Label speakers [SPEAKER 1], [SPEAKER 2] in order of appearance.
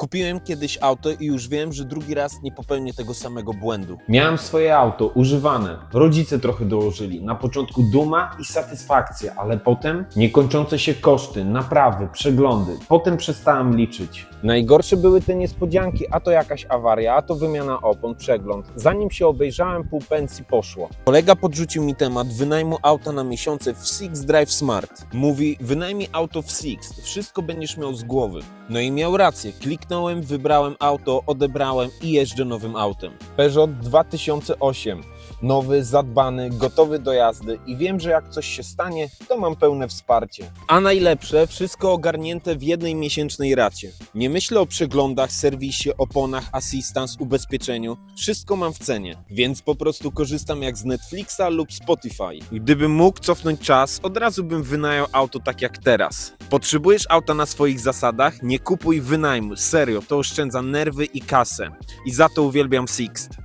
[SPEAKER 1] Kupiłem kiedyś auto i już wiem, że drugi raz nie popełnię tego samego błędu.
[SPEAKER 2] Miałem swoje auto, używane. Rodzice trochę dołożyli. Na początku duma i satysfakcja, ale potem niekończące się koszty, naprawy, przeglądy. Potem przestałem liczyć. Najgorsze były te niespodzianki, a to jakaś awaria, a to wymiana opon, przegląd. Zanim się obejrzałem, pół pensji poszło.
[SPEAKER 1] Kolega podrzucił mi temat wynajmu auta na miesiące w Six Drive Smart. Mówi, wynajmij auto w Six, wszystko będziesz miał z głowy. No i miał rację, kliknąłem, wybrałem auto, odebrałem i jeżdżę nowym autem.
[SPEAKER 2] Peugeot 2008. Nowy, zadbany, gotowy do jazdy i wiem, że jak coś się stanie, to mam pełne wsparcie.
[SPEAKER 1] A najlepsze, wszystko ogarnięte w jednej miesięcznej racie. Nie myślę o przeglądach, serwisie, oponach, assistance, ubezpieczeniu. Wszystko mam w cenie, więc po prostu korzystam jak z Netflixa lub Spotify. Gdybym mógł cofnąć czas, od razu bym wynajął auto tak jak teraz. Potrzebujesz auta na swoich zasadach? Nie kupuj wynajmu, serio, to oszczędza nerwy i kasę. I za to uwielbiam Sixt.